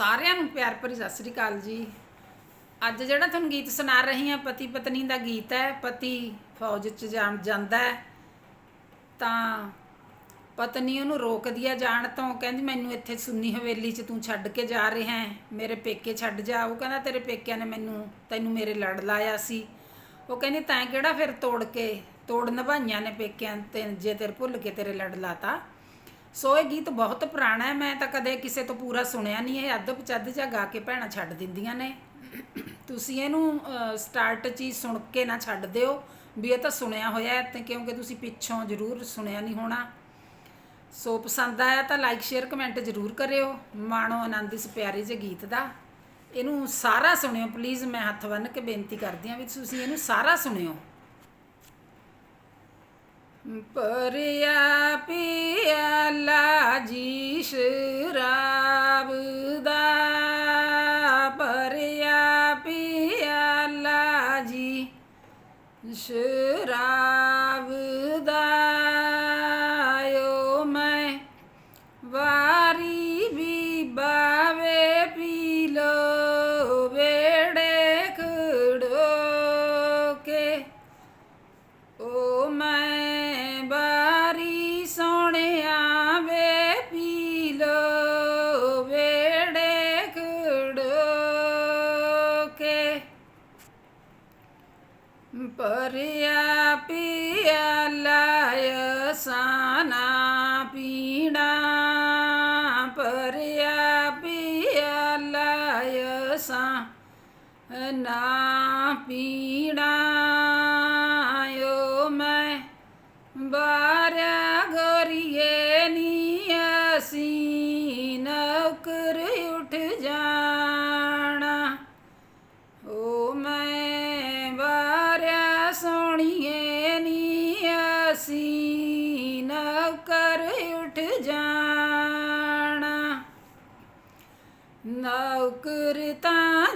ਸਾਰਿਆਂ ਨੂੰ ਪਿਆਰ ਭਰੀ ਸਤਿ ਸ੍ਰੀ ਅਕਾਲ ਜੀ। ਅੱਜ ਜਿਹੜਾ ਤੁਹਾਨੂੰ ਗੀਤ ਸੁਣਾ ਰਹੀ ਹਾਂ, ਪਤੀ ਪਤਨੀ ਦਾ ਗੀਤ ਹੈ, ਪਤੀ ਫੌਜ 'ਚ ਜਾਣ ਜਾਂਦਾ ਹੈ, ਤਾਂ ਪਤਨੀ ਉਹਨੂੰ ਰੋਕਦੀ ਆ ਜਾਣ ਤੋਂ, ਕਹਿੰਦੀ ਮੈਨੂੰ ਇੱਥੇ ਸੁੰਨੀ ਹਵੇਲੀ 'ਚ ਤੂੰ ਛੱਡ ਕੇ ਜਾ ਰਿਹਾ ਹੈ, ਮੇਰੇ ਪੇਕੇ ਛੱਡ ਜਾ। ਉਹ ਕਹਿੰਦਾ ਤੇਰੇ ਪੇਕਿਆਂ ਨੇ ਮੈਨੂੰ, ਤੈਨੂੰ ਮੇਰੇ ਲੜ ਲਾਇਆ ਸੀ। ਉਹ ਕਹਿੰਦੀ ਤੈਂ ਕਿਹੜਾ ਫਿਰ ਤੋੜ ਕੇ ਤੋੜ ਨਿਭਾਈਆਂ ਨੇ ਪੇਕਿਆਂ ਤੇ, ਜੇ ਤੇਰੇ ਭੁੱਲ ਕੇ ਤੇਰੇ ਲੜ ਲਾਤਾ। ਸੋ ਇਹ ਗੀਤ ਬਹੁਤ ਪੁਰਾਣਾ ਹੈ, ਮੈਂ ਤਾਂ ਕਦੇ ਕਿਸੇ ਤੋਂ ਪੂਰਾ ਸੁਣਿਆ ਨਹੀਂ, ਇਹ ਅੱਧ ਪਚੱਧ ਜਾਂ ਗਾ ਕੇ ਭੈਣਾਂ ਛੱਡ ਦਿੰਦੀਆਂ ਨੇ। ਤੁਸੀਂ ਇਹਨੂੰ ਸਟਾਰਟ 'ਚ ਹੀ ਸੁਣ ਕੇ ਨਾ ਛੱਡ ਦਿਓ, ਵੀ ਇਹ ਤਾਂ ਸੁਣਿਆ ਹੋਇਆ ਹੈ, ਤੇ ਕਿਉਂਕਿ ਤੁਸੀਂ ਪਿੱਛੋਂ ਜ਼ਰੂਰ ਸੁਣਿਆ ਨਹੀਂ ਹੋਣਾ। ਸੋ ਪਸੰਦ ਆਇਆ ਤਾਂ ਲਾਈਕ ਸ਼ੇਅਰ ਕਮੈਂਟ ਜ਼ਰੂਰ ਕਰਿਓ, ਮਾਣੋ ਆਨੰਦ ਇਸ ਪਿਆਰੇ ਜਿਹੇ ਗੀਤ ਦਾ। ਇਹਨੂੰ ਸਾਰਾ ਸੁਣਿਓ ਪਲੀਜ਼ ਮੈਂ ਹੱਥ ਬੰਨ੍ਹ ਕੇ ਬੇਨਤੀ ਕਰਦੀ ਹਾਂ ਵੀ ਤੁਸੀਂ ਇਹਨੂੰ ਸਾਰਾ ਸੁਣਿਓ। ਪਰਿਆ ਪਿਆਲਾ ਜੀ ਸ਼ਰਾਬ ਪਰਿਆ ਪਿਆਲਾ ਸਾਨਾ ਪੀਣਾ ਪਰਿਆ ਪਿਆਲਾ ਸਾ ਨਾ ਪੀਣਾ ਓ ਮੈਂ ਬਾਰਿਆ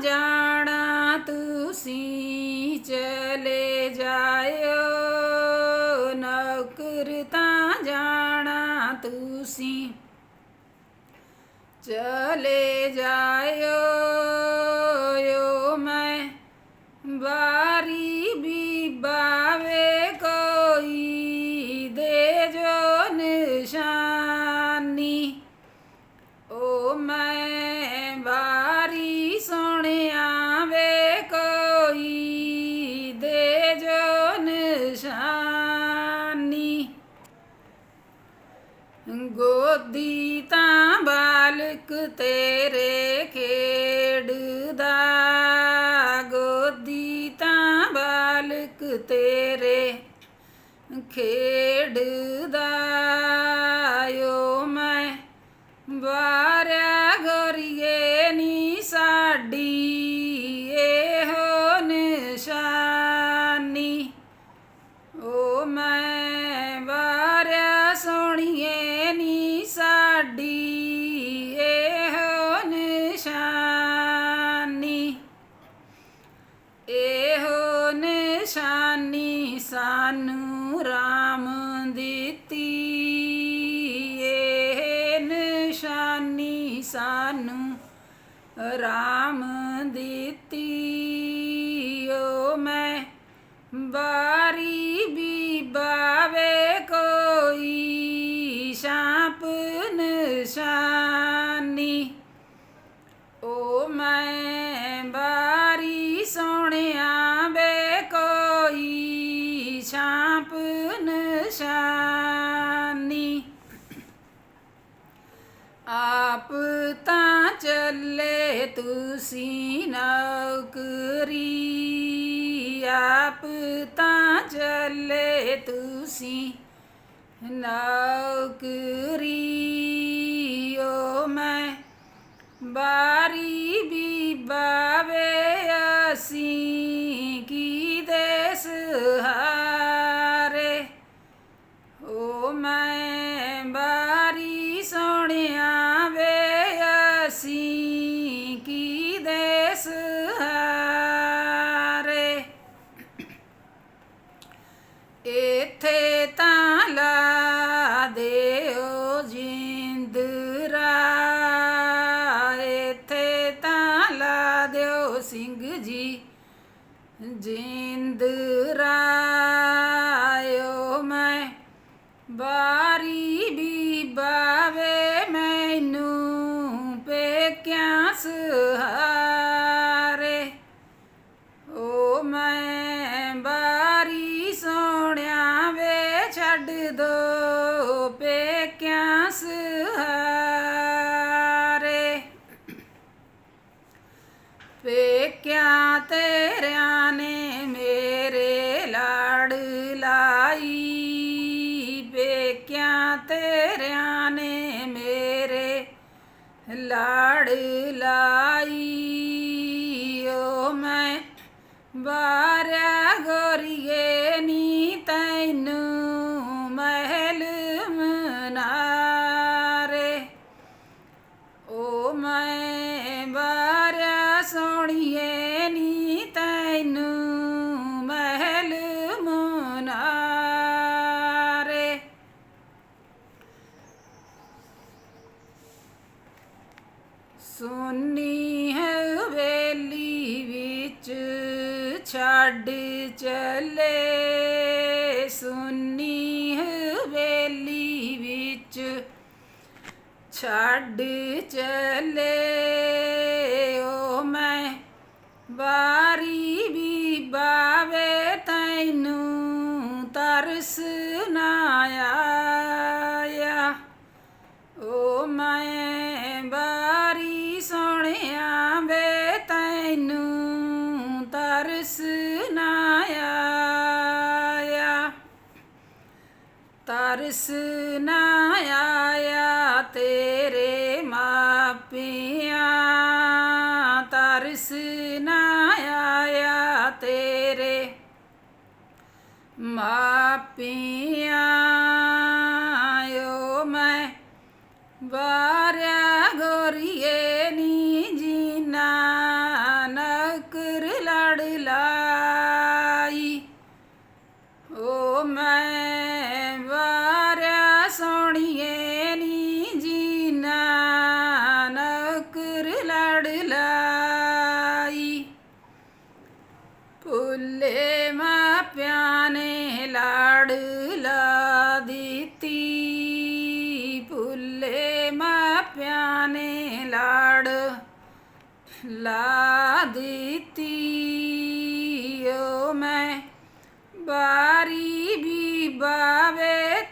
ਜਾਣਾ ਤੁਸੀਂ ਚਲੇ ਜਾਇਓ। ਨੌਕਰ ਤਾਂ ਜਾਣਾ ਤੁਸੀਂ। ਚਲੇ ਜਾਇਓ। ਬਾਲਕ ਤੇਰੇ ਖੇਡਦਾ ਨਿਸ਼ਾਨੀ ਸਾਨੂੰ ਰਾਮ ਦਿੱਤੀ। ਇਹ ਨਿਸ਼ਾਨੀ ਸਾਨੂੰ ਰਾਮ ਦਿੱਤੀ। ਓ ਮੈਂ ਬਾਰੀ ਤਾਂ ਤੁਸੀਂ ਨੌਕਰੀ ਆਪ ਤਾਂ ਚੱਲੇ ਤੁਸੀਂ ਨੌਕਰੀ। ਓ ਮੈਂ ਬਾਰੀ ਵੀ ਬਾਵੇ ਅਸੀਂ ਇੱਥੇ ਤਾਂ ਛੱਡ ਦੋ ਪੇਕਿਆਂ ਸਹਾਰੇ। ਪੇਕਿਆਂ ਤੇਰਿਆਂ ਨੇ ਮੇਰੇ ਲਾੜ ਲਾਈ। ਪੇਕਿਆਂ ਤੇਰਿਆਂ ਨੇ ਮੇਰੇ ਲਾੜ ਲਾਈ। ਓ ਮੈਂ ਬਾਰਿਆ ਗੋਰੀਏ ਛੱਡ ਚਲੇ ਸੁਨੀ ਹੈ ਵੇਲੀ ਵਿੱਚ। ਛੱਡ ਚੱਲੇ ਓ ਮੈਂ ਬਾਰੀ ਤਰਸ ਨਾ ਆਇਆ ਤੇਰੇ ਮਾਪਿਆਂ ਤਰਸ ਨਾ ਆਇਆ ਤੇਰੇ ਮਾਪਿਆਂ। ਓ ਮੈਂ ਬਾਰਿਆ ਭੁੱਲੇ ਮਾਪਿਆਂ ਨੇ ਲਾੜ ਲਾ ਦਿੱਤੀ ਓ ਮੈਂ ਬਾਰੀ ਵੀ ਬਾਵੇ